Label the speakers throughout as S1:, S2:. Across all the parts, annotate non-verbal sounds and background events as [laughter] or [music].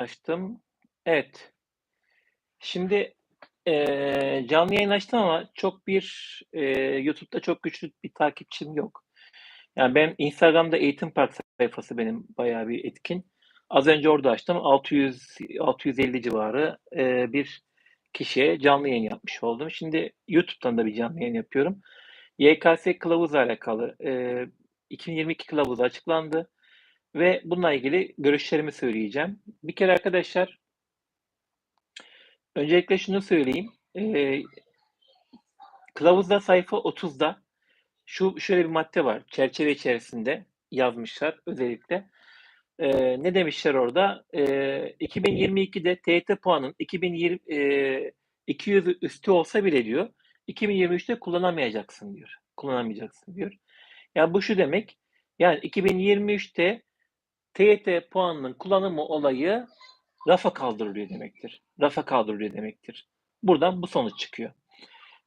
S1: Açtım. Evet. Şimdi eee, canlı yayın açtım ama çok bir eee, YouTube'da çok güçlü bir takipçim yok. Yani ben Instagram'da Eğitim Park sayfası benim bayağı bir etkin. Az önce orada açtım. 600 650 civarı eee, bir kişiye canlı yayın yapmış oldum. Şimdi YouTube'dan da bir canlı yayın yapıyorum. YKS kılavuzla alakalı eee 2022 kılavuzu açıklandı ve bununla ilgili görüşlerimi söyleyeceğim. Bir kere arkadaşlar öncelikle şunu söyleyeyim. Eee kılavuzda sayfa 30'da şu şöyle bir madde var. Çerçeve içerisinde yazmışlar özellikle. Eee, ne demişler orada? Eee 2022'de TYT puanın 2020 eee 200 üstü olsa bile diyor 2023'te kullanamayacaksın diyor. Kullanamayacaksın diyor. Yani bu şu demek. Yani 2023'te TYT puanının kullanımı olayı rafa kaldırılıyor demektir. Rafa kaldırılıyor demektir. Buradan bu sonuç çıkıyor.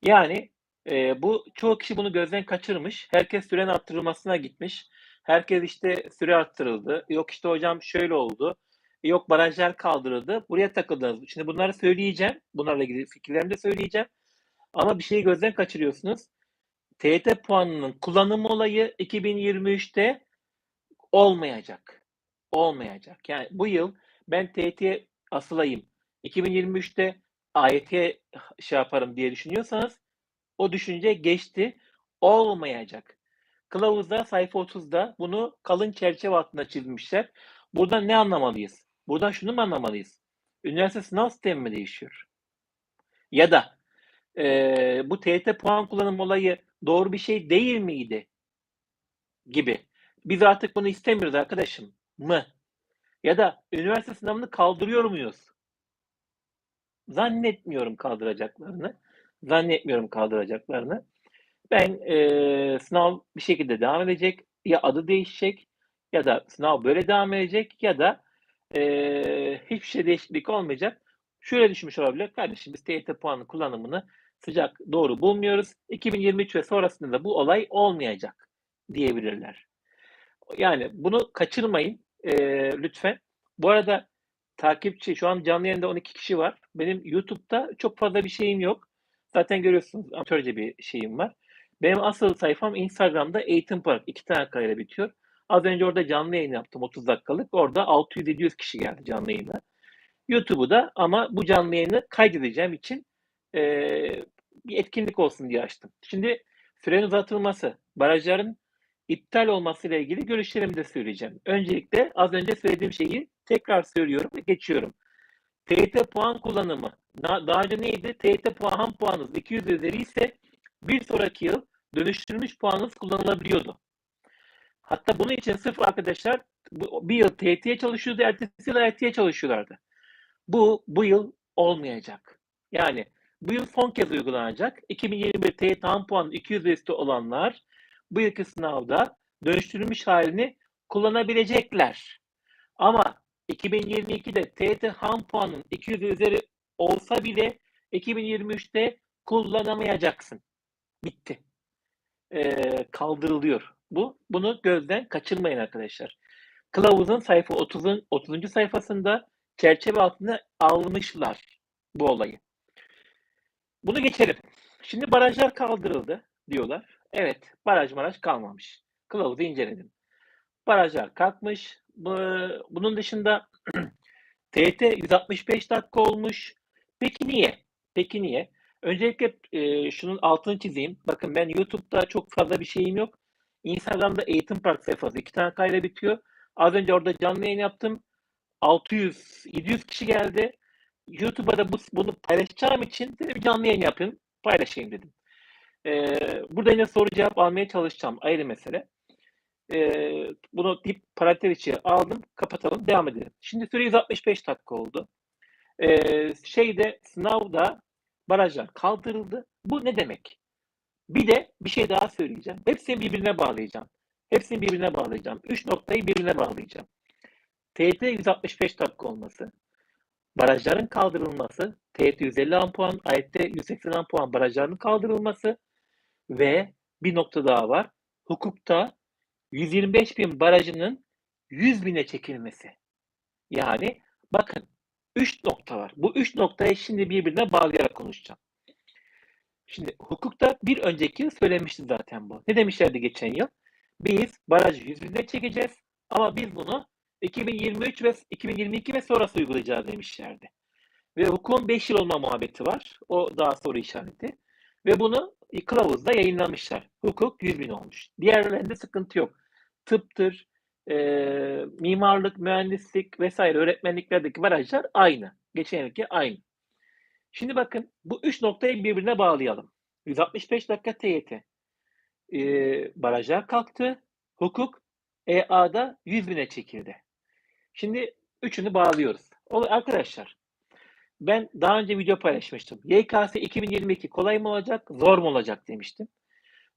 S1: Yani e, bu çoğu kişi bunu gözden kaçırmış. Herkes sürenin arttırılmasına gitmiş. Herkes işte süre arttırıldı. Yok işte hocam şöyle oldu. Yok barajlar kaldırıldı. Buraya takıldınız. Şimdi bunları söyleyeceğim. Bunlarla ilgili fikirlerimi de söyleyeceğim. Ama bir şeyi gözden kaçırıyorsunuz. TYT puanının kullanım olayı 2023'te olmayacak. Olmayacak. Yani bu yıl ben TYT'ye asılayım. 2023'te AYT'ye şey yaparım diye düşünüyorsanız o düşünce geçti. Olmayacak. Kılavuzda sayfa 30'da bunu kalın çerçeve altında çizmişler. Buradan ne anlamalıyız? Buradan şunu mu anlamalıyız? Üniversite sınav sistemi mi değişiyor? Ya da e, bu TYT puan kullanım olayı doğru bir şey değil miydi? Gibi. Biz artık bunu istemiyoruz arkadaşım mı? Ya da üniversite sınavını kaldırıyor muyuz? Zannetmiyorum kaldıracaklarını. Zannetmiyorum kaldıracaklarını. Ben e, sınav bir şekilde devam edecek. Ya adı değişecek ya da sınav böyle devam edecek ya da e, hiçbir şey değişiklik olmayacak. Şöyle düşünmüş olabilir. Kardeşim biz TYT puanı kullanımını sıcak doğru bulmuyoruz. 2023 ve sonrasında da bu olay olmayacak diyebilirler. Yani bunu kaçırmayın e, lütfen. Bu arada takipçi şu an canlı yayında 12 kişi var. Benim YouTube'da çok fazla bir şeyim yok. Zaten görüyorsunuz amatörce bir şeyim var. Benim asıl sayfam Instagram'da Eğitim Park. iki tane kayla bitiyor. Az önce orada canlı yayın yaptım 30 dakikalık. Orada 600-700 kişi geldi canlı yayına. YouTube'u da ama bu canlı yayını kaydedeceğim için e, bir etkinlik olsun diye açtım. Şimdi sürenin uzatılması, barajların iptal olmasıyla ilgili görüşlerimi de söyleyeceğim. Öncelikle az önce söylediğim şeyi tekrar söylüyorum ve geçiyorum. TYT puan kullanımı. Daha önce neydi? TYT puan ham puanınız 200 üzeri ise bir sonraki yıl dönüştürülmüş puanınız kullanılabiliyordu. Hatta bunun için sırf arkadaşlar bir yıl TYT'ye çalışıyordu, ertesi yıl EYT'ye çalışıyorlardı. Bu bu yıl olmayacak. Yani bu yıl son kez uygulanacak. 2021 TYT ham puanı 200 üstü olanlar bu yılki sınavda dönüştürülmüş halini kullanabilecekler. Ama 2022'de TYT ham puanın 200 üzeri olsa bile 2023'te kullanamayacaksın. Bitti. Ee, kaldırılıyor. Bu bunu gözden kaçırmayın arkadaşlar. Kılavuzun sayfa 30'un 30. sayfasında çerçeve altına almışlar bu olayı. Bunu geçelim. Şimdi barajlar kaldırıldı diyorlar. Evet, baraj maraj kalmamış. Kılavuzu inceledim. Barajlar kalkmış. Bunun dışında [clears throat] TET 165 dakika olmuş. Peki niye? Peki niye? Öncelikle e, şunun altını çizeyim. Bakın ben YouTube'da çok fazla bir şeyim yok. Instagram'da Eğitim Park sayfası iki tane kayda bitiyor. Az önce orada canlı yayın yaptım. 600 700 kişi geldi. YouTube'a da bu, bunu paylaşacağım için bir canlı yayın yapayım, paylaşayım dedim. Ee, burada yine soru cevap almaya çalışacağım. Ayrı mesele. Ee, bunu dip parantez içi aldım. Kapatalım. Devam edelim. Şimdi süre 165 dakika oldu. Ee, şeyde sınavda barajlar kaldırıldı. Bu ne demek? Bir de bir şey daha söyleyeceğim. Hepsini birbirine bağlayacağım. Hepsini birbirine bağlayacağım. Üç noktayı birbirine bağlayacağım. TYT 165 dakika olması, barajların kaldırılması, TYT 150 ampuan, AYT 180 ampuan barajların kaldırılması ve bir nokta daha var. Hukukta 125 bin barajının 100 bine çekilmesi. Yani Bakın 3 nokta var. Bu 3 noktayı şimdi birbirine bağlayarak konuşacağım. Şimdi hukukta bir önceki yıl söylemişti zaten bu. Ne demişlerdi geçen yıl? Biz barajı 100 bine çekeceğiz ama biz bunu 2023 ve 2022 ve sonrası uygulayacağız demişlerdi. Ve hukukun 5 yıl olma muhabbeti var. O daha soru işareti. Ve bunu kılavuzda yayınlamışlar. Hukuk 100 bin olmuş. Diğerlerinde sıkıntı yok. Tıptır, e, mimarlık, mühendislik vesaire öğretmenliklerdeki barajlar aynı. Geçen yılki aynı. Şimdi bakın bu üç noktayı birbirine bağlayalım. 165 dakika TYT. E, barajlar kalktı. Hukuk EA'da 100 bine çekildi. Şimdi üçünü bağlıyoruz. O, arkadaşlar ben daha önce video paylaşmıştım. YKS 2022 kolay mı olacak, zor mu olacak demiştim.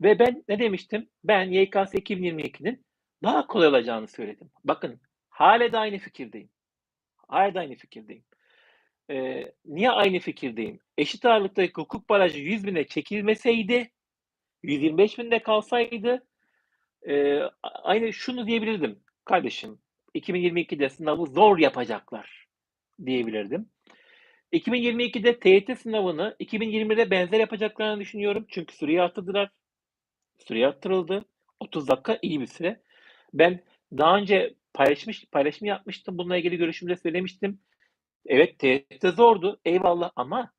S1: Ve ben ne demiştim? Ben YKS 2022'nin daha kolay olacağını söyledim. Bakın hala da aynı fikirdeyim. Hala da aynı fikirdeyim. Ee, niye aynı fikirdeyim? Eşit ağırlıktaki hukuk barajı 100 bine çekilmeseydi, 125 binde kalsaydı e, aynı şunu diyebilirdim. Kardeşim 2022'de sınavı zor yapacaklar diyebilirdim. 2022'de TYT sınavını 2020'de benzer yapacaklarını düşünüyorum. Çünkü süreyi arttırdılar. Süreyi arttırıldı. 30 dakika iyi bir süre. Ben daha önce paylaşmış, paylaşım yapmıştım. Bununla ilgili görüşümde söylemiştim. Evet TYT zordu. Eyvallah ama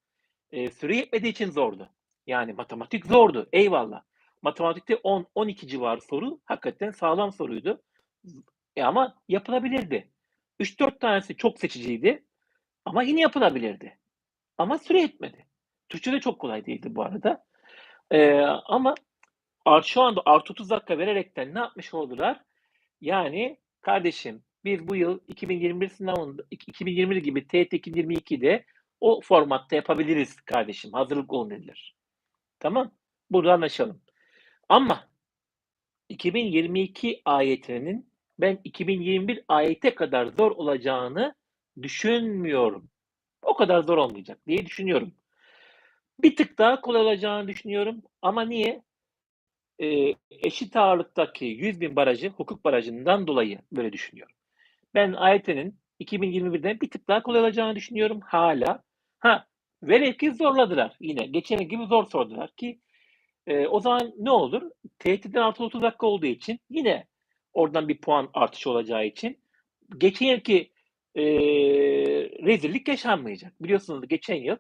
S1: e, süre yetmediği için zordu. Yani matematik zordu. Eyvallah. Matematikte 10-12 civarı soru hakikaten sağlam soruydu. E ama yapılabilirdi. 3-4 tanesi çok seçiciydi. Ama yine yapılabilirdi. Ama süre yetmedi. Türkçe de çok kolay değildi bu arada. Ee, ama şu anda artı 30 dakika vererekten ne yapmış oldular? Yani kardeşim biz bu yıl 2021 sınavında 2021 gibi TET 2022'de o formatta yapabiliriz kardeşim. Hazırlık olun dediler. Tamam. Burada anlaşalım. Ama 2022 ayetinin ben 2021 ayete kadar zor olacağını düşünmüyorum. O kadar zor olmayacak diye düşünüyorum. Bir tık daha kolay olacağını düşünüyorum. Ama niye? Ee, eşit ağırlıktaki 100 bin barajı hukuk barajından dolayı böyle düşünüyorum. Ben AYT'nin 2021'de bir tık daha kolay olacağını düşünüyorum hala. Ha, velev ki zorladılar yine. Geçen gibi zor sordular ki e, o zaman ne olur? TYT'den artı 30 dakika olduğu için yine oradan bir puan artışı olacağı için geçen yılki e, rezillik yaşanmayacak. Biliyorsunuz geçen yıl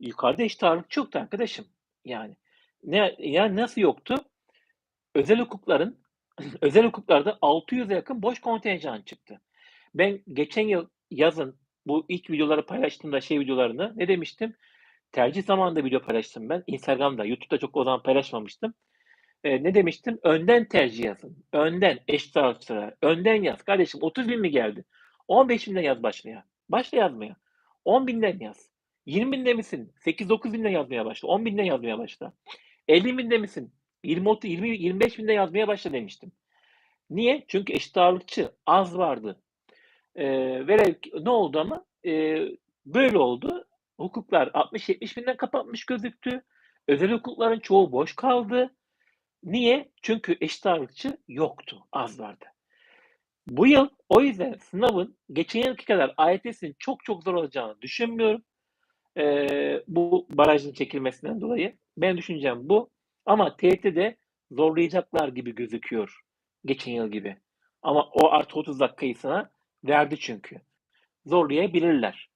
S1: yukarıda eşit ağırlık çoktu arkadaşım. Yani ne yani nasıl yoktu? Özel hukukların [clears throat] özel hukuklarda 600'e yakın boş kontenjan çıktı. Ben geçen yıl yazın bu ilk videoları paylaştığımda şey videolarını ne demiştim? Tercih zamanında video paylaştım ben. Instagram'da, YouTube'da çok o zaman paylaşmamıştım. Ee, ne demiştim? Önden tercih yazın. Önden eşit ağırlıklara. Önden yaz. Kardeşim 30 bin mi geldi? 15 binden yaz başlaya. Başla yazmaya. 10 binden yaz. 20 binde misin? 8-9 binden yazmaya başla. 10 binden yazmaya başla. 50 binde misin? 20, 20 25 binde yazmaya başla demiştim. Niye? Çünkü eşit ağırlıkçı az vardı. Ve ne oldu ama? Ee, böyle oldu. Hukuklar 60-70 binden kapatmış gözüktü. Özel hukukların çoğu boş kaldı. Niye? Çünkü eşit ağırlıkçı yoktu. Az vardı. Bu yıl o yüzden sınavın geçen yılki kadar AYT'sinin çok çok zor olacağını düşünmüyorum. Ee, bu barajın çekilmesinden dolayı. Ben düşüneceğim bu. Ama TYT'de zorlayacaklar gibi gözüküyor. Geçen yıl gibi. Ama o artı 30 dakikayı sana verdi çünkü. Zorlayabilirler.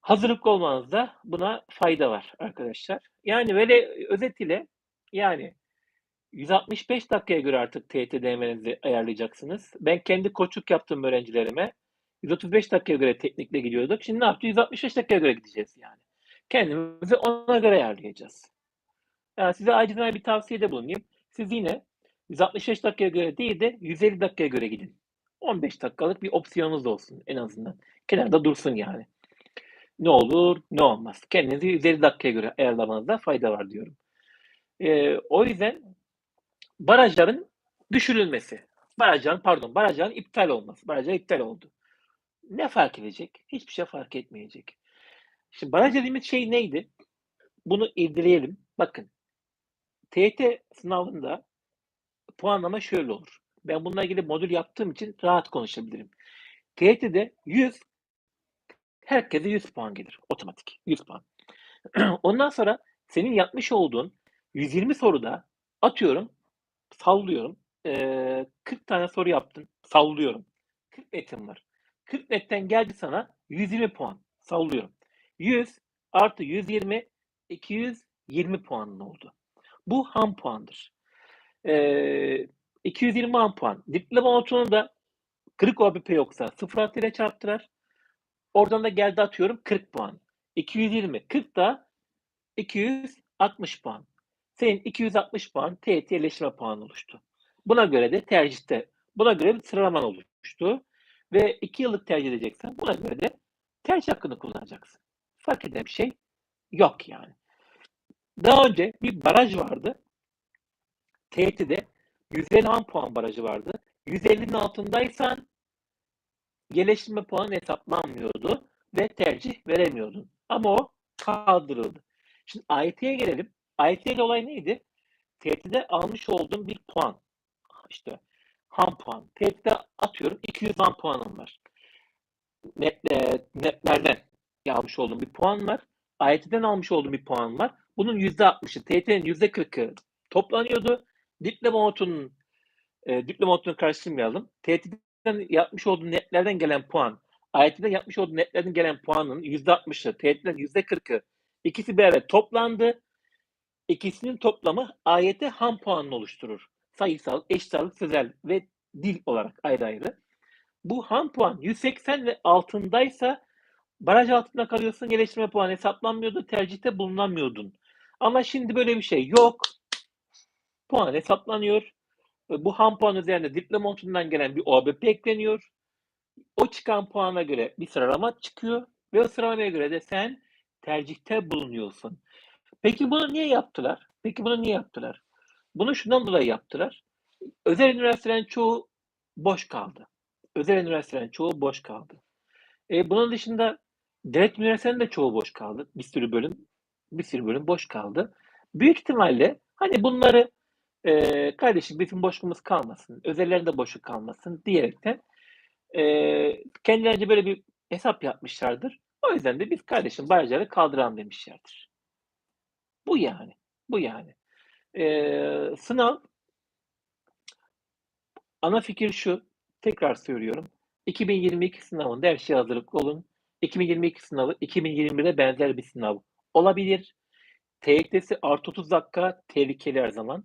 S1: Hazırlıklı olmanızda buna fayda var arkadaşlar. Yani böyle özetiyle yani 165 dakikaya göre artık TYT DM'nizi ayarlayacaksınız. Ben kendi koçluk yaptığım öğrencilerime 135 dakikaya göre teknikle gidiyorduk. Şimdi ne yapacağız? 165 dakikaya göre gideceğiz yani. Kendimizi ona göre ayarlayacağız. Yani size acizane bir tavsiyede bulunayım. Siz yine 165 dakikaya göre değil de 150 dakikaya göre gidin. 15 dakikalık bir opsiyonunuz olsun en azından. Kenarda dursun yani. Ne olur ne olmaz. Kendinizi 150 dakikaya göre ayarlamanızda fayda var diyorum. Ee, o yüzden barajların düşürülmesi. Barajların pardon barajların iptal olması. Barajlar iptal oldu. Ne fark edecek? Hiçbir şey fark etmeyecek. Şimdi baraj dediğimiz şey neydi? Bunu irdeleyelim. Bakın. TYT sınavında puanlama şöyle olur. Ben bununla ilgili modül yaptığım için rahat konuşabilirim. TYT'de 100 herkese 100 puan gelir. Otomatik 100 puan. [clears throat] Ondan sonra senin yapmış olduğun 120 soruda atıyorum, sallıyorum. Eee 40 tane soru yaptın. Sallıyorum. 40 netin var. 40 netten geldi sana 120 puan. Sallıyorum. 100 artı 120 220 puanın oldu. Bu ham puandır. Eee 220 ham puan. Diploma notunu da kırık OBP yoksa 0 artı ile çarptırar. Oradan da geldi atıyorum 40 puan. 220. 40 da 260 puan. Senin 260 puan TYT yerleştirme puanı oluştu. Buna göre de tercihte, buna göre bir sıralaman oluştu. Ve 2 yıllık tercih edeceksen buna göre de tercih hakkını kullanacaksın. Fark eden bir şey yok yani. Daha önce bir baraj vardı. TYT'de 150 ham puan barajı vardı. 150'nin altındaysan yerleştirme puanı hesaplanmıyordu ve tercih veremiyordun. Ama o kaldırıldı. Şimdi AYT'ye gelelim. AYT'de olay neydi? TYT'de almış olduğum bir puan. İşte ham puan. TYT'de atıyorum 200 ham puanım var. Net, e, netlerden almış olduğum bir puan var. AYT'den almış olduğum bir puan var. Bunun %60'ı, TYT'nin %40'ı toplanıyordu. Diploma notunun e, diploma notunu karşılamayalım. TYT'den yapmış olduğu netlerden gelen puan, AYT'den yapmış olduğu netlerden gelen puanın %60'ı, TYT'den %40'ı ikisi bir araya toplandı. İkisinin toplamı AYT ham puanını oluşturur. Sayısal, eşit ağırlık, sözel ve dil olarak ayrı ayrı. Bu ham puan 180 ve altındaysa baraj altında kalıyorsun, geliştirme puanı hesaplanmıyordu, tercihte bulunamıyordun. Ama şimdi böyle bir şey yok. Puan hesaplanıyor. Bu ham puan üzerinde diploma notundan gelen bir OBP ekleniyor. O çıkan puana göre bir sıralama çıkıyor ve o sıralamaya göre de sen tercihte bulunuyorsun. Peki bunu niye yaptılar? Peki bunu niye yaptılar? Bunu şundan dolayı yaptılar. Özel üniversitelerin çoğu boş kaldı. Özel üniversitelerin çoğu boş kaldı. E, bunun dışında devlet üniversitelerinin de çoğu boş kaldı. Bir sürü bölüm, bir sürü bölüm boş kaldı. Büyük ihtimalle hani bunları e, kardeşim bizim boşluğumuz kalmasın, özellerin de boşluk kalmasın diyerekten e, kendilerince böyle bir hesap yapmışlardır. O yüzden de biz kardeşim barajları kaldıralım demişlerdir. Bu yani. Bu yani. Ee, sınav ana fikir şu. Tekrar söylüyorum. 2022 sınavında her şeye hazırlıklı olun. 2022 sınavı 2021'e benzer bir sınav olabilir. TYT'si artı 30 dakika tehlikeli her zaman.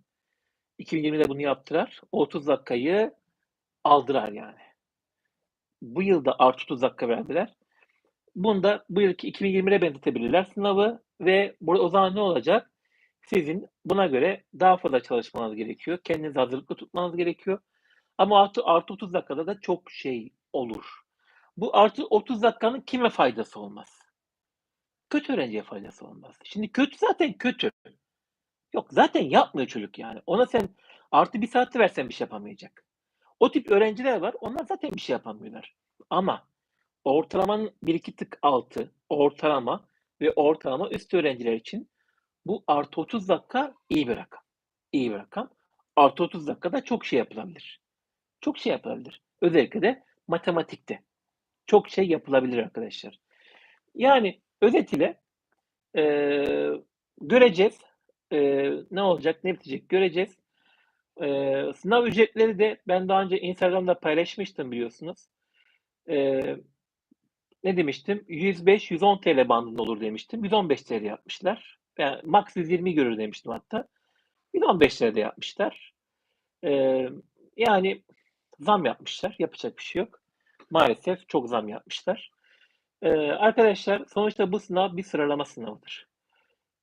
S1: 2020'de bunu yaptılar. 30 dakikayı aldırar yani. Bu yılda artı 30 dakika verdiler. Bunda bu yılki 2020'ye benzetebilirler sınavı ve burada o zaman ne olacak? Sizin buna göre daha fazla çalışmanız gerekiyor. Kendinizi hazırlıklı tutmanız gerekiyor. Ama artı, artı 30 dakikada da çok şey olur. Bu artı 30 dakikanın kime faydası olmaz? Kötü öğrenciye faydası olmaz. Şimdi kötü zaten kötü. Yok zaten yapmıyor çocuk yani. Ona sen artı bir saati versen bir şey yapamayacak. O tip öğrenciler var. Onlar zaten bir şey yapamıyorlar. Ama ortalamanın bir iki tık altı ortalama ve ortalama üst öğrenciler için bu artı 30 dakika iyi bir rakam. İyi bir rakam. Artı 30 dakikada çok şey yapılabilir. Çok şey yapılabilir. Özellikle de matematikte. Çok şey yapılabilir arkadaşlar. Yani özetiyle e, göreceğiz. E, ne olacak, ne bitecek göreceğiz. E, sınav ücretleri de ben daha önce Instagram'da paylaşmıştım biliyorsunuz. E, ne demiştim? 105-110 TL bandında olur demiştim. 115 TL yapmışlar. Yani max 120 görür demiştim hatta. 115 TL yapmışlar. Ee, yani zam yapmışlar. Yapacak bir şey yok. Maalesef çok zam yapmışlar. Ee, arkadaşlar sonuçta bu sınav bir sıralama sınavıdır.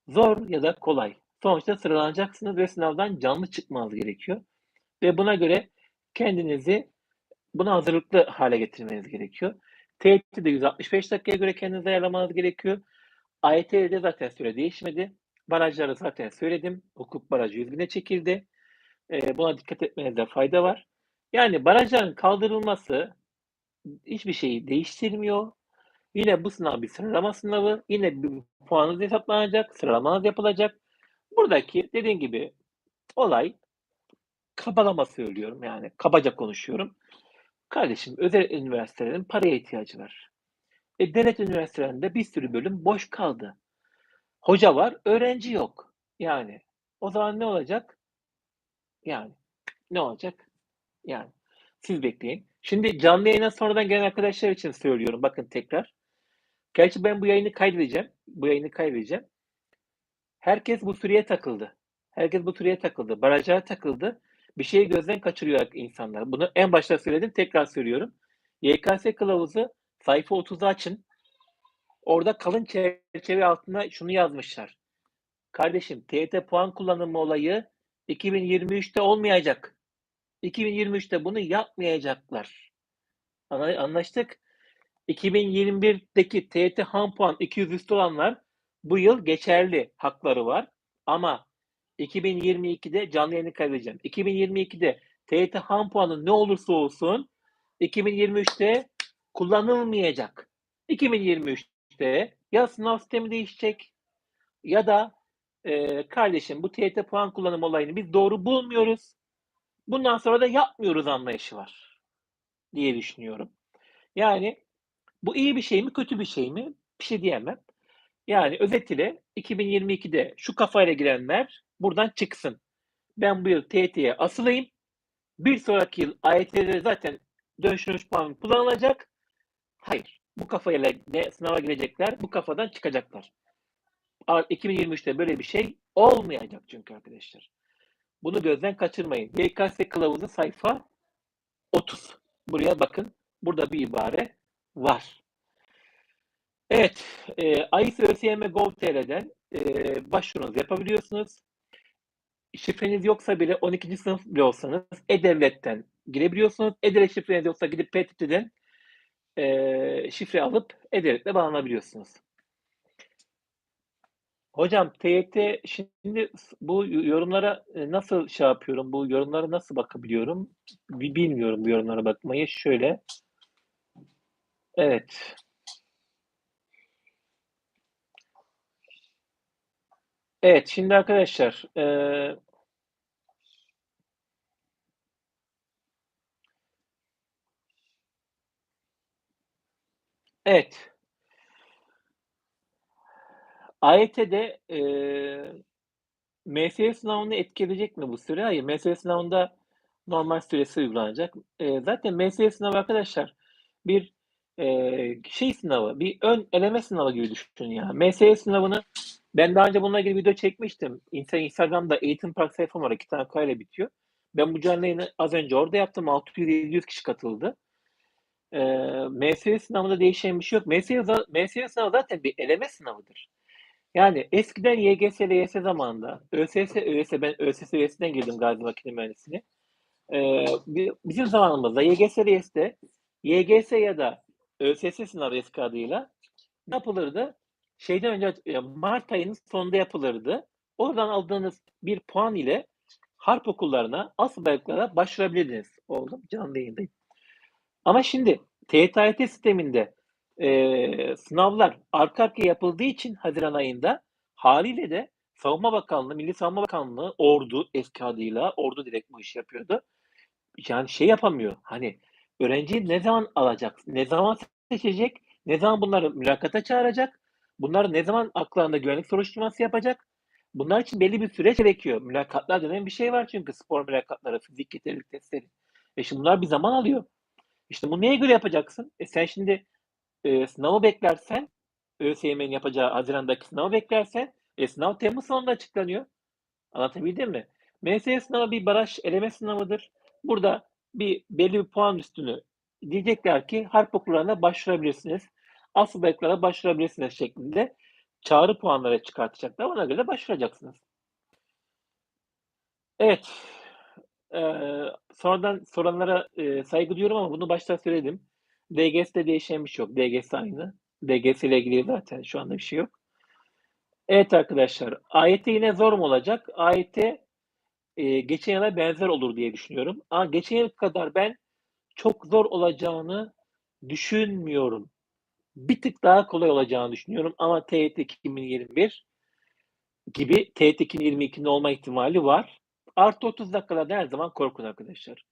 S1: Zor ya da kolay. Sonuçta sıralanacaksınız ve sınavdan canlı çıkmanız gerekiyor. Ve buna göre kendinizi buna hazırlıklı hale getirmeniz gerekiyor. TYT'de 165 dakikaya göre kendinizi ayarlamanız gerekiyor. AYT'de zaten süre değişmedi. Barajları zaten söyledim. Hukuk barajı 100 bine çekildi. Ee, buna dikkat etmenizde fayda var. Yani barajların kaldırılması hiçbir şeyi değiştirmiyor. Yine bu sınav bir sıralama sınavı. Yine bir puanınız hesaplanacak. Sıralamanız yapılacak. Buradaki dediğim gibi olay kabalama söylüyorum yani kabaca konuşuyorum. Kardeşim özel üniversitelerin paraya ihtiyacı var. E, devlet üniversitelerinde bir sürü bölüm boş kaldı. Hoca var, öğrenci yok. Yani o zaman ne olacak? Yani ne olacak? Yani siz bekleyin. Şimdi canlı yayına sonradan gelen arkadaşlar için söylüyorum. Bakın tekrar. Gerçi ben bu yayını kaydedeceğim. Bu yayını kaydedeceğim. Herkes bu süreye takıldı. Herkes bu süreye takıldı. Baraja takıldı. Bir şeyi gözden kaçırıyor insanlar. Bunu en başta söyledim. Tekrar söylüyorum. YKS kılavuzu sayfa 30'u açın. Orada kalın çerçeve altında şunu yazmışlar. Kardeşim TYT puan kullanımı olayı 2023'te olmayacak. 2023'te bunu yapmayacaklar. Anlaştık. 2021'deki TYT ham puan 200 üstü olanlar bu yıl geçerli hakları var. Ama 2022'de canlı yayını kaydedeceğim. 2022'de TYT ham puanı ne olursa olsun 2023'te kullanılmayacak. 2023'te ya sınav sistemi değişecek ya da e, kardeşim bu TYT puan kullanım olayını biz doğru bulmuyoruz. Bundan sonra da yapmıyoruz anlayışı var diye düşünüyorum. Yani bu iyi bir şey mi kötü bir şey mi? Bir şey diyemem. Yani özetiyle 2022'de şu kafayla girenler buradan çıksın. Ben bu yıl TYT'ye asılayım. Bir sonraki yıl AYT'de zaten dönüş dönüş puan kullanılacak. Hayır. Bu kafayla ne sınava girecekler, bu kafadan çıkacaklar. 2023'te böyle bir şey olmayacak çünkü arkadaşlar. Bunu gözden kaçırmayın. YKS kılavuzu sayfa 30. Buraya bakın. Burada bir ibare var. Evet, e, AIS ÖSYM Gov.tr'den e, başvurunuzu yapabiliyorsunuz. Şifreniz yoksa bile 12. sınıf bile olsanız E-Devlet'ten girebiliyorsunuz. E-Devlet şifreniz yoksa gidip PTT'den e, şifre alıp E-Devlet'le bağlanabiliyorsunuz. Hocam TYT şimdi bu yorumlara e, nasıl şey yapıyorum? Bu yorumlara nasıl bakabiliyorum? Bilmiyorum bu yorumlara bakmayı. Şöyle. Evet. Evet, şimdi arkadaşlar e, Evet. AYT'de e, MSY sınavını etkileyecek mi bu süre? Hayır. MSY sınavında normal süresi uygulanacak. E, zaten MSY sınavı arkadaşlar bir e, şey sınavı, bir ön eleme sınavı gibi düşünün ya. MSY sınavını ben daha önce bununla ilgili video çekmiştim. Instagram'da eğitim park sayfam var. iki tane kayla bitiyor. Ben bu canlı yayını az önce orada yaptım. 600-700 kişi katıldı. E, MSY sınavında değişen bir şey yok. MSY, MSY sınavı zaten bir eleme sınavıdır. Yani eskiden YGS, LYS zamanında ÖSS, ÖS, ben ÖSS, ÖS'den girdim Gazi Makine Mühendisliğine. Ee, bizim zamanımızda YGS, LYS'de YGS ya da ÖSS sınavı eski adıyla ne yapılırdı? Şeyden önce Mart ayının sonunda yapılırdı. Oradan aldığınız bir puan ile harp okullarına, asbaylıklara başvurabilirdiniz. Oğlum canlı yayındayım. Ama şimdi TYT sisteminde e, sınavlar arka arkaya yapıldığı için Haziran ayında haliyle de Savunma Bakanlığı, Milli Savunma Bakanlığı, ordu eski adıyla, ordu direkt bu işi yapıyordu. Yani şey yapamıyor. Hani öğrenciyi ne zaman alacak, ne zaman seçecek, ne zaman bunları mülakata çağıracak, bunlar ne zaman aklarında güvenlik soruşturması yapacak. Bunlar için belli bir süreç gerekiyor. Mülakatlar denen bir şey var çünkü spor mülakatları, fizik yeterlilik testleri. E şimdi bunlar bir zaman alıyor. İşte bu neye göre yapacaksın? E sen şimdi e, sınavı beklersen ÖSYM'nin yapacağı Haziran'daki sınavı beklersen e, sınav Temmuz sonunda açıklanıyor. Anlatabildim mi? MSY sınavı bir baraj eleme sınavıdır. Burada bir belli bir puan üstünü diyecekler ki harp okullarına başvurabilirsiniz. Asıl beklara başvurabilirsiniz şeklinde çağrı puanları çıkartacaklar. Ona göre başvuracaksınız. Evet. Ee, sonradan soranlara e, saygı duyuyorum ama bunu başta söyledim. DGS'de değişen bir şey yok. DGS aynı. DGS ile ilgili zaten şu anda bir şey yok. Evet arkadaşlar. AYT yine zor mu olacak? AYT e, geçen yıla benzer olur diye düşünüyorum. Ama geçen yıl kadar ben çok zor olacağını düşünmüyorum. Bir tık daha kolay olacağını düşünüyorum. Ama TYT 2021 gibi TYT 2022'nin olma ihtimali var. Artı 30 dakikada her zaman korkun arkadaşlar.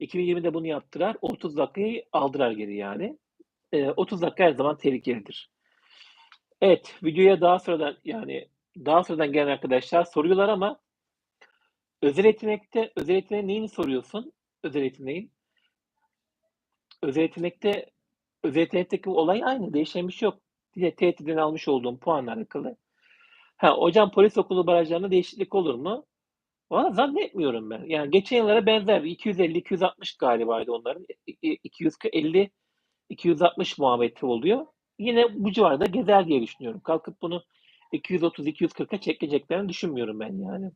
S1: 2020'de bunu yaptılar. 30 dakikayı aldılar geri yani. Eee, 30 dakika her zaman tehlikelidir. Evet, videoya daha sonradan, yani, daha sonradan gelen arkadaşlar soruyorlar ama özel yetenekte özel yeteneğin neyini soruyorsun? Özel yeteneğin? Özel yetenekte yetenekteki olay aynı, değişen bir şey yok. Yine TYT'den almış olduğum puanla alakalı. Ha, hocam polis okulu barajlarında değişiklik olur mu? Valla zannetmiyorum ben. Yani geçen yıllara benzer 250-260 galibaydı onların. İ i 250 260 muhabbeti oluyor. Yine bu civarda gezer diye düşünüyorum. Kalkıp bunu 230-240'a çekeceklerini düşünmüyorum ben yani.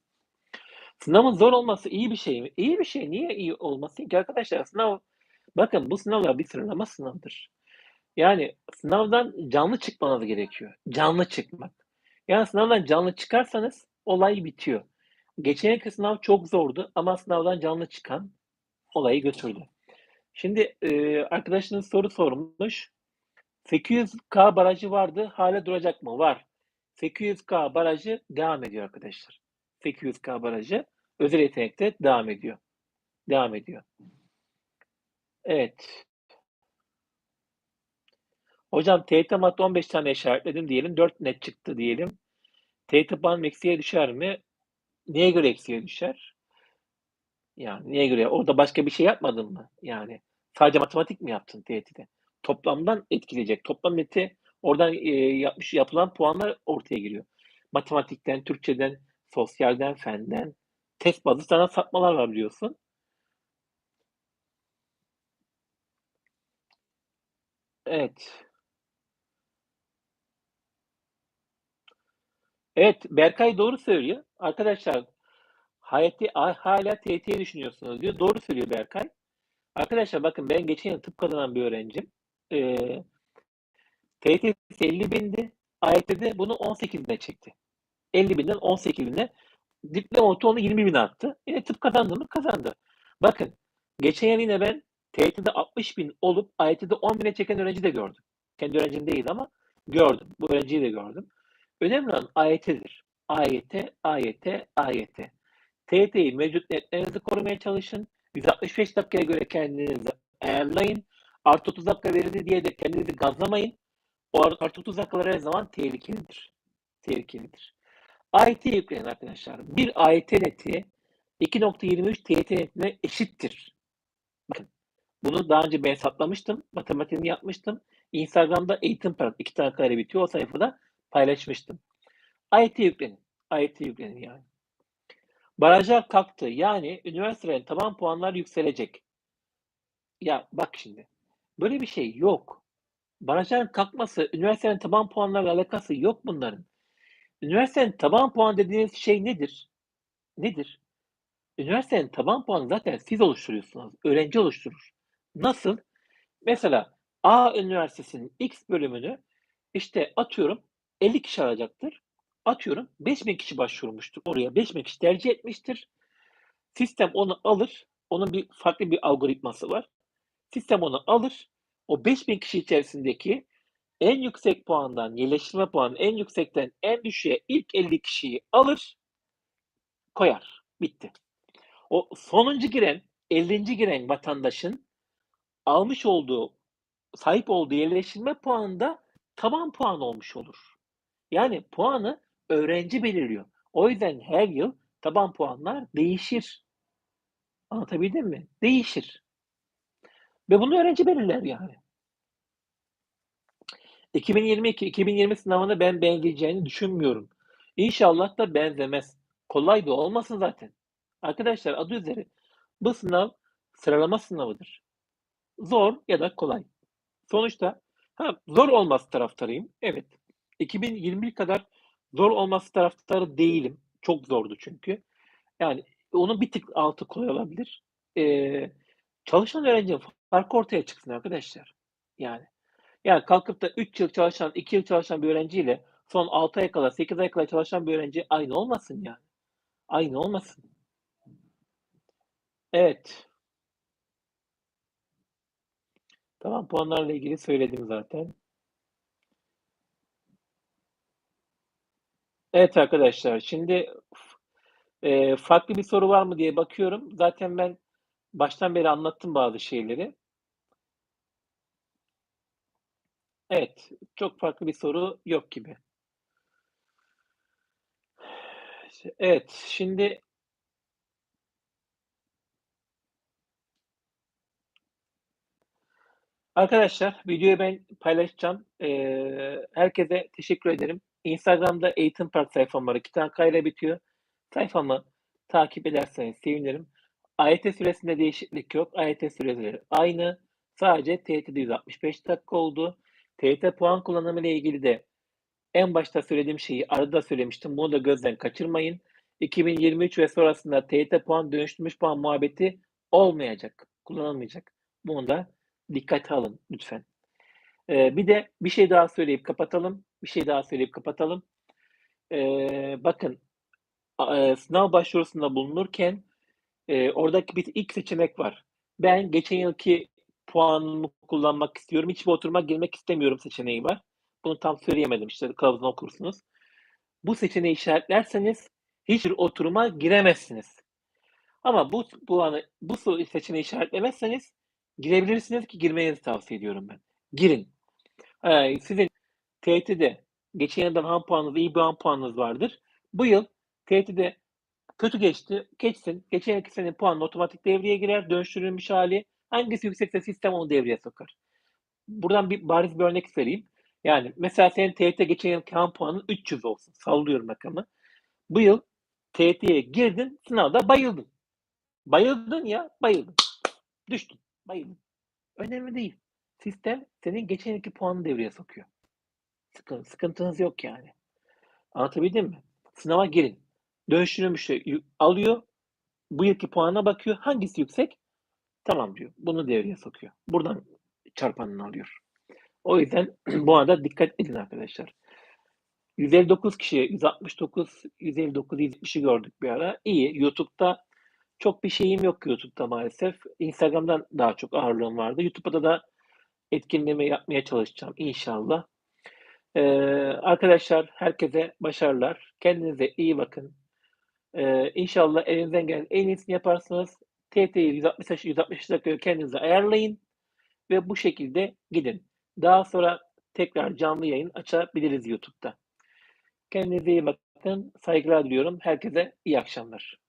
S1: Sınavın zor olması iyi bir şey mi? İyi bir şey. Niye iyi olmasın ki arkadaşlar? Sınav bakın bu sınavlar bir sıralama sınavıdır. Yani sınavdan canlı çıkmanız gerekiyor. Canlı çıkmak. Yani sınavdan canlı çıkarsanız olay bitiyor. Geçen yılki sınav çok zordu ama sınavdan canlı çıkan olayı götürdü. Şimdi, eee, arkadaşınız soru sormuş. 800K barajı vardı, hâlâ duracak mı? Var. 800K barajı devam ediyor arkadaşlar. 800K barajı özel yetenekte devam ediyor. Devam ediyor. Evet. Hocam TYT Mat'ta 15 tane işaretledim diyelim, 4 net çıktı diyelim. Puanım eksiye düşer mi? Neye göre eksiye düşer? Yani neye göre? Orada başka bir şey yapmadın mı? Yani sadece matematik mi yaptın TYT'de? Toplamdan etkileyecek. Toplam neti oradan, eee, yapmış yapılan puanlar ortaya giriyor. Matematikten, Türkçeden, sosyalden, fenden test bazlı sana sapmalar var biliyorsun. Evet. Evet, Berkay doğru söylüyor. Arkadaşlar hayati hâlâ TYT'yi düşünüyorsunuz diyor. Doğru söylüyor Berkay. Arkadaşlar bakın ben geçen yıl tıp kazanan bir öğrencim. Eee TYT'si 50.000'di. AYT'de bunu 18.000'e çekti. 50.000'den 18.000'e diploma notu onu 20.000'e attı. Yine tıp kazandı mı? Kazandı. Bakın geçen yıl yine ben TYT'de 60.000 olup AYT'de 10.000'e çeken öğrenci de gördüm. Kendi öğrencim değil ama gördüm. Bu öğrenciyi de gördüm. Önemli olan AYT'dir. AYT, AYT, AYT. TYT'yi mevcut netlerinizi korumaya çalışın. 165 dakikaya göre kendinizi ayarlayın. Artı 30 dakika verildi diye de kendinizi gazlamayın. O artı 30 dakikalar her zaman tehlikelidir. Tehlikelidir. AYT yükleyin arkadaşlar. Bir AYT neti 2.23 TYT netine eşittir. Bunu daha önce ben hesaplamıştım. Matematiğini yapmıştım. Instagram'da eğitim parası iki tane kare bitiyor. O sayfada paylaşmıştım. AYT yüklenin. AYT yüklenin yani. Barajlar kalktı. Yani üniversitelerin taban puanlar yükselecek. Ya bak şimdi. Böyle bir şey yok. Barajların kalkması, üniversitelerin taban puanlarla alakası yok bunların. Üniversitenin taban puan dediğiniz şey nedir? Nedir? Üniversitenin taban puanı zaten siz oluşturuyorsunuz. Öğrenci oluşturur. Nasıl? Mesela A üniversitesinin X bölümünü işte atıyorum 50 kişi alacaktır. Atıyorum 5000 kişi başvurmuştur. Oraya 5000 kişi tercih etmiştir. Sistem onu alır. Onun bir farklı bir algoritması var. Sistem onu alır. O 5000 kişi içerisindeki en yüksek puandan, yerleştirme puanı en yüksekten en düşüğe ilk 50 kişiyi alır, koyar. Bitti. O sonuncu giren, 50. giren vatandaşın almış olduğu, sahip olduğu yerleştirme puanı da taban puan olmuş olur. Yani puanı öğrenci belirliyor. O yüzden her yıl taban puanlar değişir. Anlatabildim mi? Değişir. Ve bunu öğrenci belirler yani. 2022-2020 sınavına ben benzeyeceğini düşünmüyorum. İnşallah da benzemez. Kolay da olmasın zaten. Arkadaşlar adı üzere bu sınav sıralama sınavıdır. Zor ya da kolay. Sonuçta ha, zor olması taraftarıyım. Evet. 2021 kadar zor olması taraftarı değilim. Çok zordu çünkü. Yani onun bir tık altı kolay olabilir. Ee, çalışan öğrencinin farkı ortaya çıksın arkadaşlar. Yani. Yani kalkıp da 3 yıl çalışan, 2 yıl çalışan bir öğrenciyle son 6 ay kala, 8 ay kala çalışan bir öğrenci aynı olmasın yani. Aynı olmasın. Evet. Tamam puanlarla ilgili söyledim zaten. Evet arkadaşlar şimdi e, farklı bir soru var mı diye bakıyorum. Zaten ben baştan beri anlattım bazı şeyleri. Evet, çok farklı bir soru yok gibi. Evet, şimdi Arkadaşlar videoyu ben paylaşacağım. Eee, herkese teşekkür ederim. Instagram'da Eğitim Park sayfam var. 2 tane ile bitiyor. Sayfamı takip ederseniz sevinirim. AYT süresinde değişiklik yok. AYT süreleri aynı. Sadece TYT'de 165 dakika oldu. TYT puan kullanımı ile ilgili de en başta söylediğim şeyi arada söylemiştim. Bunu da gözden kaçırmayın. 2023 ve sonrasında TYT puan dönüştürmüş puan muhabbeti olmayacak. Kullanılmayacak. Bunu da dikkate alın lütfen. Ee, bir de bir şey daha söyleyip kapatalım. Bir şey daha söyleyip kapatalım. Ee, bakın e, sınav başvurusunda bulunurken e, oradaki bir ilk seçenek var. Ben geçen yılki puanımı kullanmak istiyorum. Hiçbir oturuma girmek istemiyorum seçeneği var. Bunu tam söyleyemedim işte kılavuzunu okursunuz. Bu seçeneği işaretlerseniz hiçbir oturuma giremezsiniz. Ama bu puanı bu seçeneği işaretlemezseniz girebilirsiniz ki girmenizi tavsiye ediyorum ben. Girin. Ee, sizin TYT'de geçen yıldan ham puanınız, iyi bir ham puanınız vardır. Bu yıl TYT'de kötü geçti. Geçsin. Geçen iki senenin puanı otomatik devreye girer. Dönüştürülmüş hali. Hangisi yüksekse sistem onu devreye sokar. Buradan bir bariz bir örnek vereyim. Yani mesela senin TYT geçen yıl ham puanın 300 olsun. Sallıyorum rakamı. Bu yıl TYT'ye girdin, sınavda bayıldın. Bayıldın ya, bayıldın. Düştün, bayıldın. Önemli değil. Sistem senin geçen iki puanı devreye sokuyor. Sıkıntı, sıkıntınız yok yani. Anlatabildim mi? Sınava girin. Dönüştürülmüş alıyor. Bu yılki puanına bakıyor. Hangisi yüksek? Tamam diyor. Bunu devreye sokuyor. Buradan çarpanını alıyor. O yüzden [clears throat] bu arada dikkat edin arkadaşlar. 159 kişi, 169, 159, 170'i gördük bir ara. İyi. YouTube'da çok bir şeyim yok YouTube'da maalesef. Instagram'dan daha çok ağırlığım vardı. YouTube'da da etkinliğimi yapmaya çalışacağım inşallah. Ee, arkadaşlar herkese başarılar. Kendinize iyi bakın. Ee, inşallah elinizden gelen en iyisini yaparsınız. TT'yi 160 160 dakika kendinize ayarlayın ve bu şekilde gidin. Daha sonra tekrar canlı yayın açabiliriz YouTube'da. Kendinize iyi bakın. Saygılar diliyorum. Herkese iyi akşamlar.